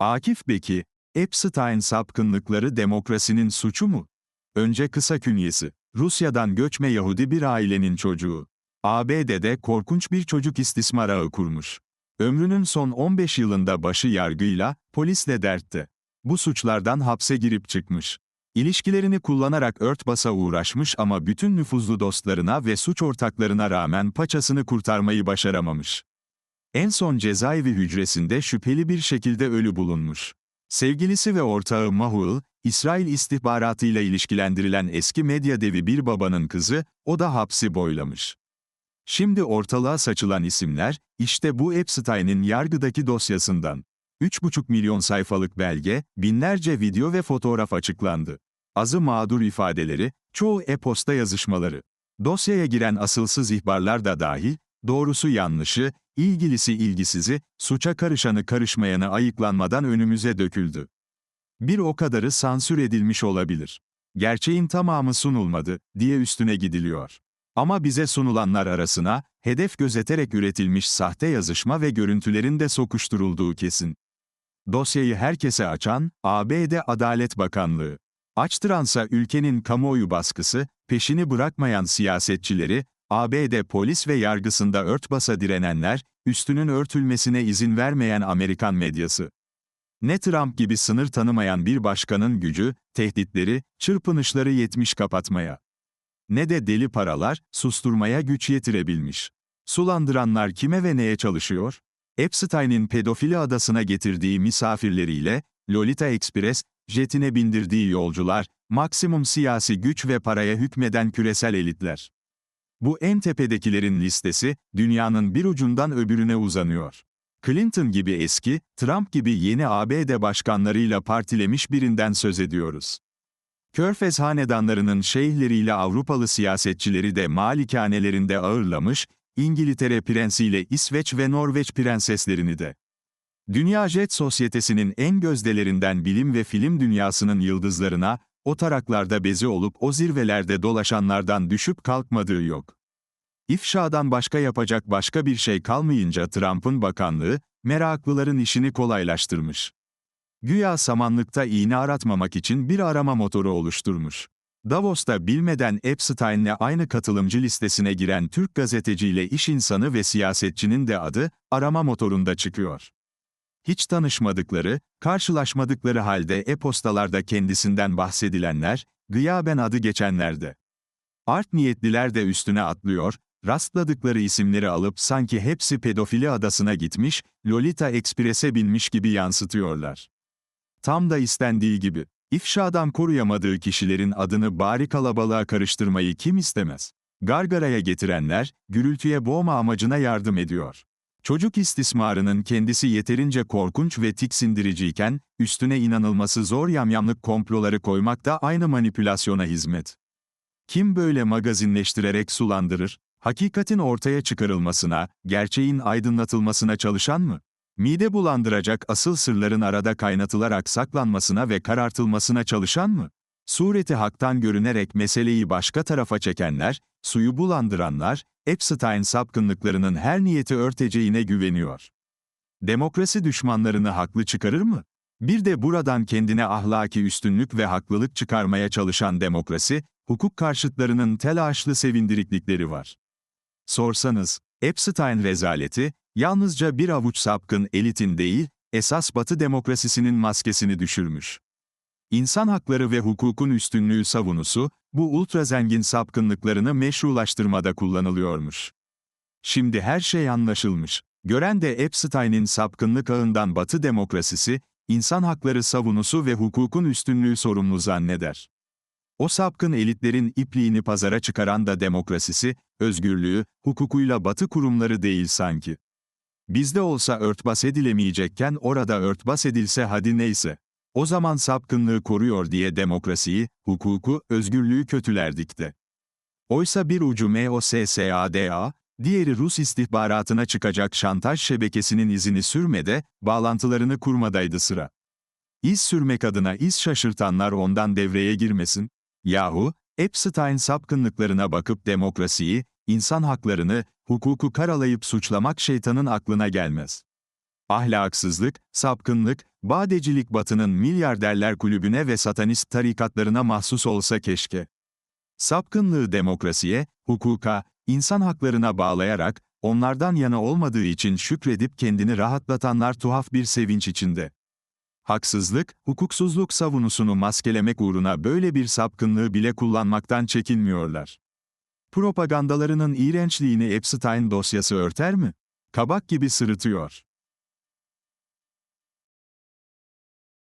Akif Beki, Epstein sapkınlıkları demokrasinin suçu mu? Önce kısa künyesi. Rusya'dan göçme Yahudi bir ailenin çocuğu. ABD'de korkunç bir çocuk istismar ağı kurmuş. Ömrünün son 15 yılında başı yargıyla, polisle dertte. Bu suçlardan hapse girip çıkmış. İlişkilerini kullanarak örtbasa uğraşmış ama bütün nüfuzlu dostlarına ve suç ortaklarına rağmen paçasını kurtarmayı başaramamış. En son cezaevi hücresinde şüpheli bir şekilde ölü bulunmuş. Sevgilisi ve ortağı Mahul, İsrail istihbaratıyla ilişkilendirilen eski medya devi bir babanın kızı, o da hapsi boylamış. Şimdi ortalığa saçılan isimler, işte bu Epstein'in yargıdaki dosyasından. 3,5 milyon sayfalık belge, binlerce video ve fotoğraf açıklandı. Azı mağdur ifadeleri, çoğu e-posta yazışmaları. Dosyaya giren asılsız ihbarlar da dahil, doğrusu yanlışı, ilgilisi ilgisizi, suça karışanı karışmayanı ayıklanmadan önümüze döküldü. Bir o kadarı sansür edilmiş olabilir. Gerçeğin tamamı sunulmadı, diye üstüne gidiliyor. Ama bize sunulanlar arasına, hedef gözeterek üretilmiş sahte yazışma ve görüntülerin de sokuşturulduğu kesin. Dosyayı herkese açan, ABD Adalet Bakanlığı. Açtıransa ülkenin kamuoyu baskısı, peşini bırakmayan siyasetçileri, ABD polis ve yargısında örtbasa direnenler, üstünün örtülmesine izin vermeyen Amerikan medyası. Ne Trump gibi sınır tanımayan bir başkanın gücü, tehditleri, çırpınışları yetmiş kapatmaya. Ne de deli paralar, susturmaya güç yetirebilmiş. Sulandıranlar kime ve neye çalışıyor? Epstein'in pedofili adasına getirdiği misafirleriyle, Lolita Express, jetine bindirdiği yolcular, maksimum siyasi güç ve paraya hükmeden küresel elitler. Bu en tepedekilerin listesi, dünyanın bir ucundan öbürüne uzanıyor. Clinton gibi eski, Trump gibi yeni ABD başkanlarıyla partilemiş birinden söz ediyoruz. Körfez hanedanlarının şeyhleriyle Avrupalı siyasetçileri de malikanelerinde ağırlamış, İngiltere prensiyle İsveç ve Norveç prenseslerini de. Dünya Jet Sosyetesi'nin en gözdelerinden bilim ve film dünyasının yıldızlarına, o taraklarda bezi olup o zirvelerde dolaşanlardan düşüp kalkmadığı yok. İfşadan başka yapacak başka bir şey kalmayınca Trump'ın bakanlığı, meraklıların işini kolaylaştırmış. Güya samanlıkta iğne aratmamak için bir arama motoru oluşturmuş. Davos'ta bilmeden Epstein'le aynı katılımcı listesine giren Türk gazeteciyle iş insanı ve siyasetçinin de adı, arama motorunda çıkıyor. Hiç tanışmadıkları, karşılaşmadıkları halde e-postalarda kendisinden bahsedilenler, gıyaben adı geçenlerde. Art niyetliler de üstüne atlıyor, rastladıkları isimleri alıp sanki hepsi pedofili adasına gitmiş, Lolita Express'e binmiş gibi yansıtıyorlar. Tam da istendiği gibi. İfşadan koruyamadığı kişilerin adını bari kalabalığa karıştırmayı kim istemez? Gargaraya getirenler, gürültüye boğma amacına yardım ediyor. Çocuk istismarının kendisi yeterince korkunç ve tiksindiriciyken, üstüne inanılması zor yamyamlık komploları koymak da aynı manipülasyona hizmet. Kim böyle magazinleştirerek sulandırır? Hakikatin ortaya çıkarılmasına, gerçeğin aydınlatılmasına çalışan mı? Mide bulandıracak asıl sırların arada kaynatılarak saklanmasına ve karartılmasına çalışan mı? Sureti haktan görünerek meseleyi başka tarafa çekenler, suyu bulandıranlar, Epstein sapkınlıklarının her niyeti örteceğine güveniyor. Demokrasi düşmanlarını haklı çıkarır mı? Bir de buradan kendine ahlaki üstünlük ve haklılık çıkarmaya çalışan demokrasi, hukuk karşıtlarının telaşlı sevindiriklikleri var. Sorsanız, Epstein rezaleti, yalnızca bir avuç sapkın elitin değil, esas Batı demokrasisinin maskesini düşürmüş. İnsan hakları ve hukukun üstünlüğü savunusu, bu ultra zengin sapkınlıklarını meşrulaştırmada kullanılıyormuş. Şimdi her şey anlaşılmış. Gören de Epstein'in sapkınlık ağından Batı demokrasisi, insan hakları savunusu ve hukukun üstünlüğü sorumlu zanneder. O sapkın elitlerin ipliğini pazara çıkaran da demokrasisi, özgürlüğü, hukukuyla batı kurumları değil sanki. Bizde olsa örtbas edilemeyecekken orada örtbas edilse hadi neyse. O zaman sapkınlığı koruyor diye demokrasiyi, hukuku, özgürlüğü kötülerdik de. Oysa bir ucu MOSSADA, diğeri Rus istihbaratına çıkacak şantaj şebekesinin izini sürmede, bağlantılarını kurmadaydı sıra. İz sürmek adına iz şaşırtanlar ondan devreye girmesin. Yahu, Epstein sapkınlıklarına bakıp demokrasiyi, insan haklarını, hukuku karalayıp suçlamak şeytanın aklına gelmez. Ahlaksızlık, sapkınlık, badecilik batının milyarderler kulübüne ve satanist tarikatlarına mahsus olsa keşke. Sapkınlığı demokrasiye, hukuka, insan haklarına bağlayarak, onlardan yana olmadığı için şükredip kendini rahatlatanlar tuhaf bir sevinç içinde. Haksızlık, hukuksuzluk savunusunu maskelemek uğruna böyle bir sapkınlığı bile kullanmaktan çekinmiyorlar. Propagandalarının iğrençliğini Epstein dosyası örter mi? Kabak gibi sırıtıyor.